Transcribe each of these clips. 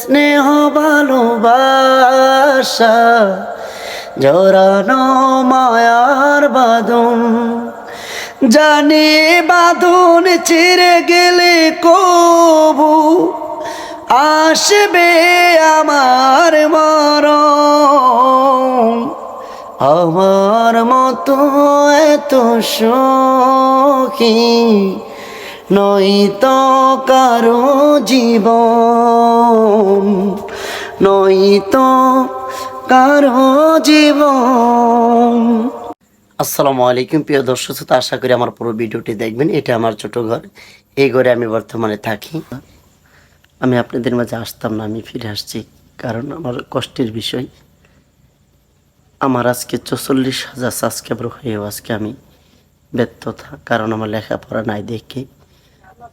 স্নেহ ভালোবাসা, জোরানো মায়ার বাদন জানি বাঁধন ছিঁড়ে গেলে কবু আসবে আমার মরণ। আমার মতো এত সখী নয়তো কারও জীবন, নয়তো কারও জীবন। আসসালামু আলাইকুম, প্রিয় দর্শক শ্রোতা, আশা করি আমার পুরো ভিডিওটি দেখবেন। এটা আমার ছোট ঘর, এই ঘরে আমি বর্তমানে থাকি। আমি আপনাদের মাঝে আসতাম না, আমি ফিরে আসছি কারণ আমার কষ্টের বিষয়। আমার আজকে চৌচল্লিশ হাজার সাবস্ক্রাইবার হয়েও আজকে আমি ব্যর্থতা কারণ আমার লেখাপড়া নাই দেখে।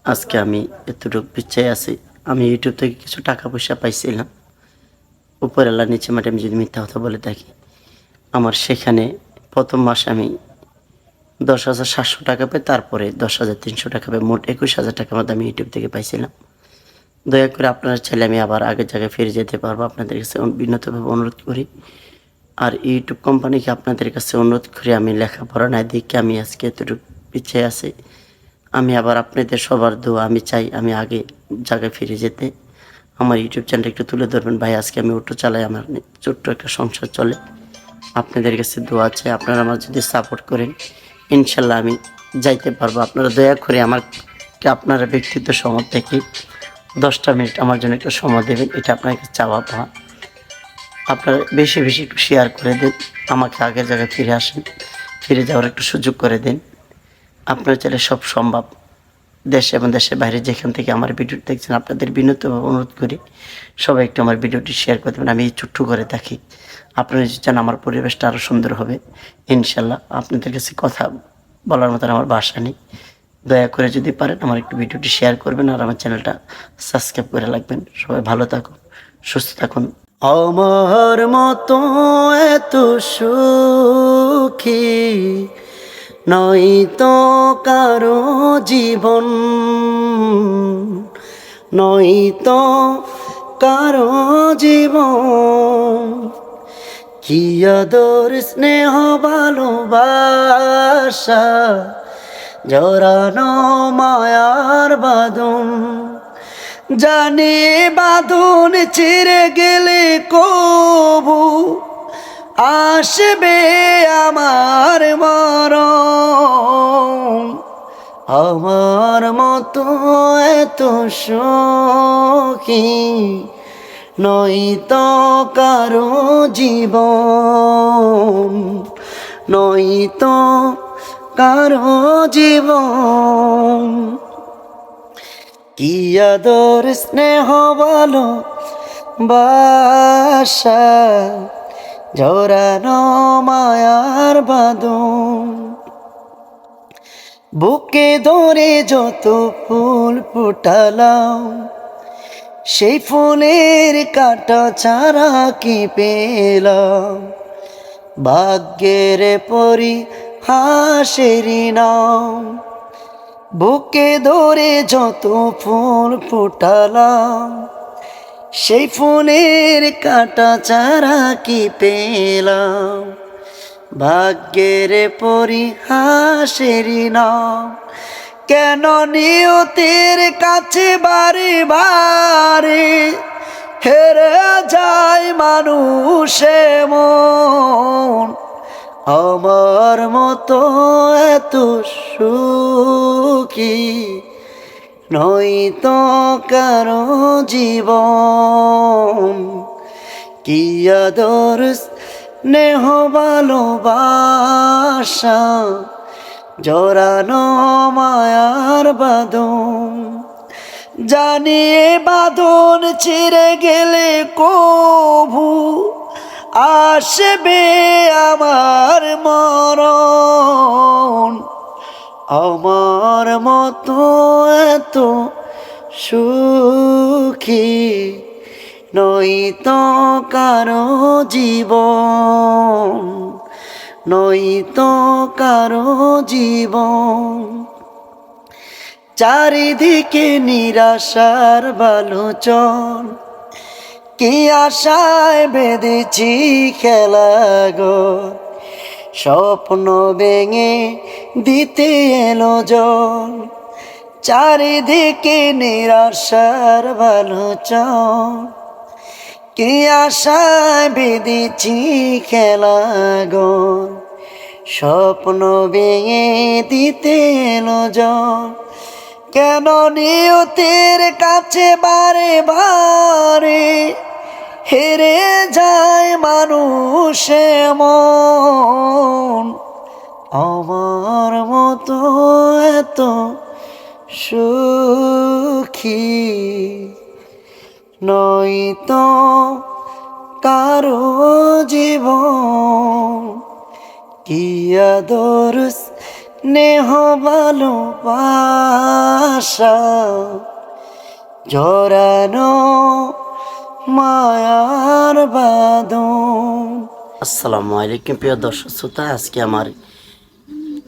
আজকে আমি এতটুকু পিছিয়ে আছি। আমি ইউটিউব থেকে কিছু টাকা পয়সা পাইছিলাম। উপর আল্লাহ নিচে মাঠে আমি যদি মিথ্যা কথা বলে থাকি, আমার সেখানে প্রথম মাসে আমি দশ হাজার সাতশো টাকা পাই, তারপরে দশ হাজার তিনশো টাকা পাই, মোট একুশ হাজার টাকার মধ্যে আমি ইউটিউব থেকে পাইছিলাম। দয়া করে আপনারা চাইলে আমি আবার আগের জায়গায় ফিরে যেতে পারব। আপনাদের কাছে বিনীতভাবে অনুরোধ করি। আর ইউটিউব কোম্পানিকে আপনাদের কাছে অনুরোধ করি, আমি লেখাপড়া না দেখে আমি আজকে এতটুকু পিছিয়ে আছি। আমি আবার আপনাদের সবার দোয়া, আমি চাই আমি আগে জায়গায় ফিরে যেতে। আমার ইউটিউব চ্যানেলটা একটু তুলে ধরবেন। ভাই, আজকে আমি অটো চালাই, আমার ছোট্ট একটা সংসার চলে। আপনাদের কাছে দোয়া আছে আপনারা আমার যদি সাপোর্ট করেন, ইনশাল্লাহ আমি যাইতে পারব। আপনারা দয়া করে আমাকে, আপনারা ব্যক্তিত্ব সময় থেকে দশটা মিনিট আমার জন্য একটু সময় দেবেন। এটা আপনাকে চাওয়া পাওয়া। আপনারা বেশি বেশি একটু শেয়ার করে দিন। আমাকে আগের জায়গায় ফিরে আসেন। ফিরে যাওয়ার একটু সুযোগ করে দিন। আপনার চাইলে সব সম্ভব। দেশে এবং দেশের বাইরে যেখান থেকে আমার ভিডিও দেখছেন, আপনাদের বিনীতভাবে অনুরোধ করি, সবাই একটু আমার ভিডিওটি শেয়ার করে দেবেন। আমি এই ছোট্ট করে থাকি। আপনারা চান আমার পরিবেশটা আরও সুন্দর হবে, ইনশাল্লাহ আপনাদের কাছে কথা বলার মতন আমার বাসা নেই। দয়া করে যদি পারেন আমার একটু ভিডিওটি শেয়ার করবেন আর আমার চ্যানেলটা সাবস্ক্রাইব করে রাখবেন। সবাই ভালো থাকুন, সুস্থ থাকুন। আমার মতো এত সুখী নয়তো কারও জীবন, নয়তো কারও জীবন। কি আদর, স্নেহ, ভালোবাসা জরানো মায়ার বাদন জানি বাঁধন ছিঁড়ে গেলে কবু আসবে আমার মরণ। আমার মতো এত সখী নয়তো কারও জীবন। নয়তো কারও জীবন। কি আদর স্নেহ বলো বাসা জরানো মায়ার বাদন বুকে ধরে যত ফুল ফুটালাম, সেই ফুলের কাটা ছাড়া কি পেলাম? ভাগ্যের পরি হাসেরি নাম। বুকে ধরে যত ফুল ফুটালাম সেই ফুলের কাটা চারা কি পেলাম? ভাগ্যের পরিহাসেরই নাম। কেন নিয়তের কাছে বারে বারে হেরে যায় মানুষে মন? আমার মতো এত সুখী নয়তো কারও জীবন কি আদর স্নেহ ভালোবাসা জরানো মায়ার বাদন জানিয়ে বাদন ছিঁড়ে গেলে কভু আসবে আমার মরণ। আমার মতো এত সুখী নয়তো কারও জীবন নয়তো কারও জীবন। চারিদিকে নিরাশার বালোচন, কি আশায় বেঁধেছি খেলা গো। স্বপ্ন ভেঙে দিতে এলো জল। চারিদিকে নিরাশার ভালো চল। কি আশায় বেঁধেছি খেলা গো স্বপ্ন ভেঙে দিতে এলো জল। কেন নিয়তের কাছে বারে বারে হেরে যায় মানুষ মন। আমার মতো এত সুখী নয়তো কারও জীবন। কি আদর স্নেহ ভালোবাসা জরানো মায়ার বাদন। আসসালামু আলাইকুম, প্রিয় দর্শক শ্রোতা। আজকে আমার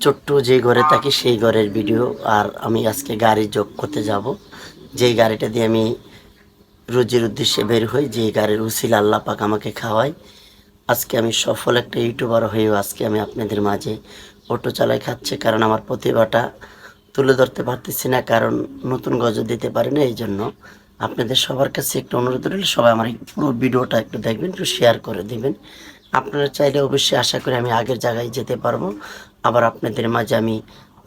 ছোট্ট যে ঘরে থাকি, সেই ঘরের ভিডিও। আর আমি আজকে গাড়ি যোগ করতে যাব। যেই গাড়িটা দিয়ে আমি রুজির উদ্দেশ্যে বের হই যে গাড়ির উসিল আল্লাহ পাক আমাকে খাওয়ায়। আজকে আমি সফল একটা ইউটিউবার হয়েও আজকে আমি আপনাদের মাঝে অটো চালাই খাচ্ছে, কারণ আমার প্রতিভাটা তুলে ধরতে পারতেছি না, কারণ নতুন গজল দিতে পারি না এই জন্য আপনাদের সবার কাছে একটু অনুরোধ রইল, সবাই আমার পুরো ভিডিওটা একটু দেখবেন, একটু শেয়ার করে দিবেন। আপনারা চাইলে অবশ্যই আশা করি আমি আগের জায়গায় যেতে পারব। আবার আপনাদের মাঝে আমি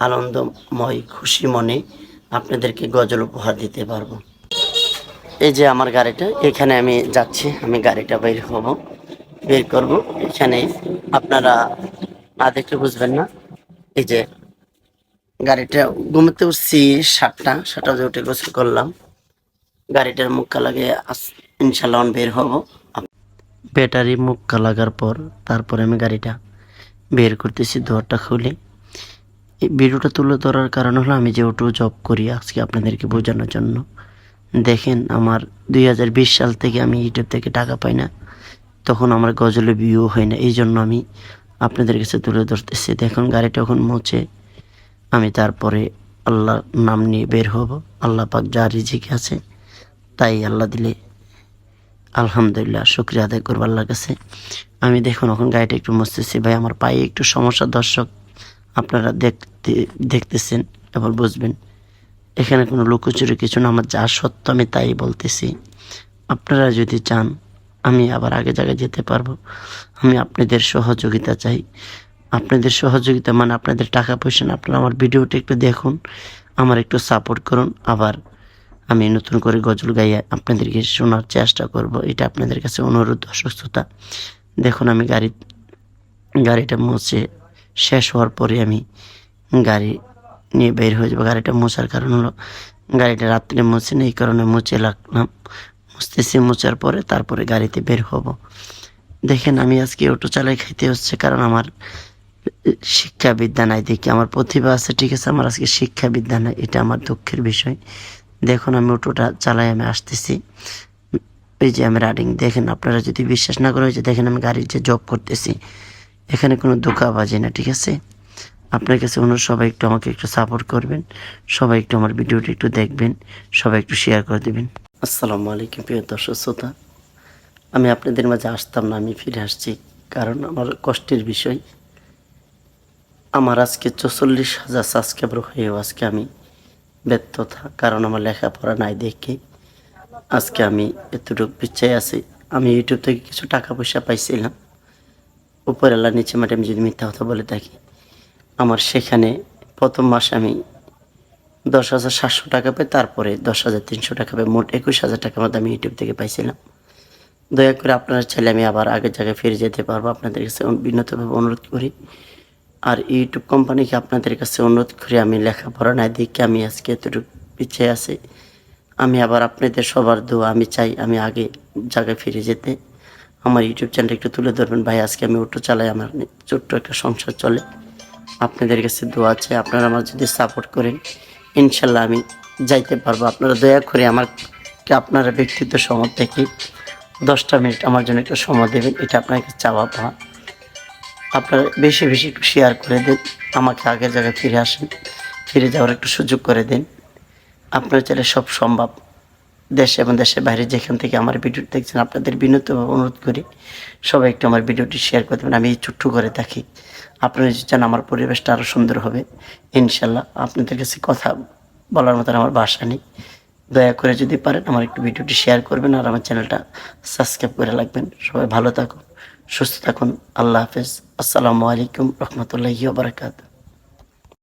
আনন্দময়, খুশি মনে আপনাদেরকে গজল উপহার দিতে পারব। এই যে আমার গাড়িটা, এখানে আমি যাচ্ছি, আমি গাড়িটা বের হব, বের করব। এখানে আপনারা না দেখলে বুঝবেন না। এই যে গাড়িটা ঘুমোতে উঠছি সাতটা সাতটা উঠে গোসল করলাম। গাড়িটার মুখটা লাগে ইনশাল্লাহ বের হব। ব্যাটারি মুখটা লাগার পর তারপরে আমি গাড়িটা বের করতেছি, দোয়ারটা খুলে। এই ভিডিওটা তুলে ধরার কারণ হলো, আমি যে অটো জব করি আজকে আপনাদেরকে বোঝানোর জন্য। দেখেন, আমার দুই হাজার বিশ সাল থেকে আমি ইউটিউব থেকে টাকা পাই না। তখন আমার গজলে ভিউ হয় না, এই জন্য আমি আপনাদের কাছে তুলে ধরতেছি। দেখুন, গাড়িটা এখন মুছে, আমি তারপরে আল্লাহর নাম নিয়ে বের হব। আল্লাহ পাক যা রিজিক আছে তাই আল্লাহ দিলে আলহামদুলিল্লাহ, শুক্রিয়া আদায় করব আল্লাহর কাছে। আমি দেখুন, এখন গাড়িটা একটু মুছতেছি। ভাই, আমার পায়ে একটু সমস্যা, দর্শক আপনারা দেখতে, দেখতেছেন এবার বুঝবেন। এখানে কোনো লুকোচুরি কিছু না, আমার যা সত্য আমি তাই বলতেছি। আপনারা যদি চান, আমি আবার আগে জায়গায় যেতে পারব। আমি আপনাদের সহযোগিতা চাই। আপনাদের সহযোগিতা মানে আপনাদের টাকা পয়সা না, আপনারা আমার ভিডিওটা একটু দেখুন, আমার একটু সাপোর্ট করুন। আবার আমি নতুন করে গজল গাইয়ে আপনাদেরকে শোনার চেষ্টা করব। এটা আপনাদের কাছে অনুরোধ দর্শক শ্রোতা দেখুন, আমি গাড়ি, গাড়িটা মুছে শেষ হওয়ার পরে আমি গাড়ি নিয়ে বের হয়ে যাব। গাড়িটা মোছার কারণ হলো, গাড়িটা রাত্রে মুছে না এই কারণে মুছে লাগলাম মুছতেছি, মোছার পরে তারপরে গাড়িতে বের হব। দেখেন, আমি আজকে অটো চালাই খাইতে হচ্ছে কারণ আমার শিক্ষাবিদ্যা নাই। দেখি, আমার প্রতিভা আছে, ঠিক আছে, আমার আজকে শিক্ষাবিদ্যা নাই, এটা আমার দুঃখের বিষয়। দেখুন, আমি অটোটা চালাই, আমি আসতেছি। এই যে আমি রাইডিং দেখেন আপনারা যদি বিশ্বাস না করেন যে দেখেন আমি গাড়ির যে জব করতেছি, এখানে কোনো ধোকা বাজে না, ঠিক আছে? আপনার কাছে অনুরোধ, সবাই একটু আমাকে একটু সাপোর্ট করবেন, সবাই একটু আমার ভিডিওটি একটু দেখবেন, সবাই একটু শেয়ার করে দেবেন। আসসালামু আলাইকুম, প্রিয় দর্শক, শ্রোতা। আমি আপনাদের মাঝে আসতাম না, আমি ফিরে আসছি, কারণ আমার কষ্টের বিষয়। আমার আজকে চৌচল্লিশ হাজার সাবস্ক্রাইবার হয়েও আজকে আমি ব্যর্থতা কারণ আমার লেখাপড়া নাই দেখে আজকে আমি এতটুকু পিছিয়ে আছি। আমি ইউটিউব থেকে কিছু টাকা পয়সা পাইছিলাম। উপর আল্লাহ নিচে মাঠে আমি যদি মিথ্যা কথা বলে থাকি, আমার সেখানে প্রথম মাসে আমি দশ হাজার সাতশো টাকা পাই, তারপরে দশ হাজার তিনশো টাকা পাই, মোট একুশ হাজার টাকার মধ্যে আমি ইউটিউব থেকে পাইছিলাম। দয়া করে আপনারা চাইলে আমি আবার আগের জায়গায় ফিরে যেতে পারব। আপনাদের কাছে বিনীতভাবে অনুরোধ করি। আর ইউটিউব কোম্পানিকে আপনাদের কাছে অনুরোধ করি, আমি লেখাপড়া নাই দেখে আমি আজকে এতটুকু পিছিয়ে আছি। আমি আবার আপনাদের সবার দোয়া, আমি চাই আমি আগে জায়গায় ফিরে যেতে। আমার ইউটিউব চ্যানেলটা একটু তুলে ধরবেন। ভাই, আজকে আমি অটো চালাই, আমার ছোট্ট একটা সংসার চলে। আপনাদের কাছে দোয়া আছে আপনারা আমার যদি সাপোর্ট করেন, ইনশাল্লাহ আমি যাইতে পারব। আপনারা দয়া করে আমাকে আপনারা ব্যক্তিত্ব সময় থেকে দশটা মিনিট আমার জন্য একটু সময় দেবেন, এটা আপনাকে চাওয়া পাওয়া। আপনারা বেশি বেশি একটু শেয়ার করে দেন, আমাকে আগের জায়গায় ফিরে আসেন, ফিরে যাওয়ার একটু সুযোগ করে দিন। আপনার চাইলে সব সম্ভব। দেশে এবং দেশের বাইরে যেখান থেকে আমার ভিডিও দেখছেন, আপনাদের বিনীতভাবে অনুরোধ করি, সবাই একটু আমার ভিডিওটি শেয়ার করে দেবেন, আমি এই ছোট্ট ঘরে থাকি। আপনারা চান আমার পরিবেশটা আরও সুন্দর হবে, ইনশাল্লাহ আপনাদের কাছে কথা বলার মতন আমার বাসা নেই। দয়া করে যদি পারেন আমার একটু ভিডিওটি শেয়ার করবেন আর আমার চ্যানেলটা সাবস্ক্রাইব করে রাখবেন। সবাই ভালো থাকুন। সুস্থ থাকুন আল্লাহ হাফেজ। আসসালামু আলাইকুম রহমতুল্লাহি বারাকাতু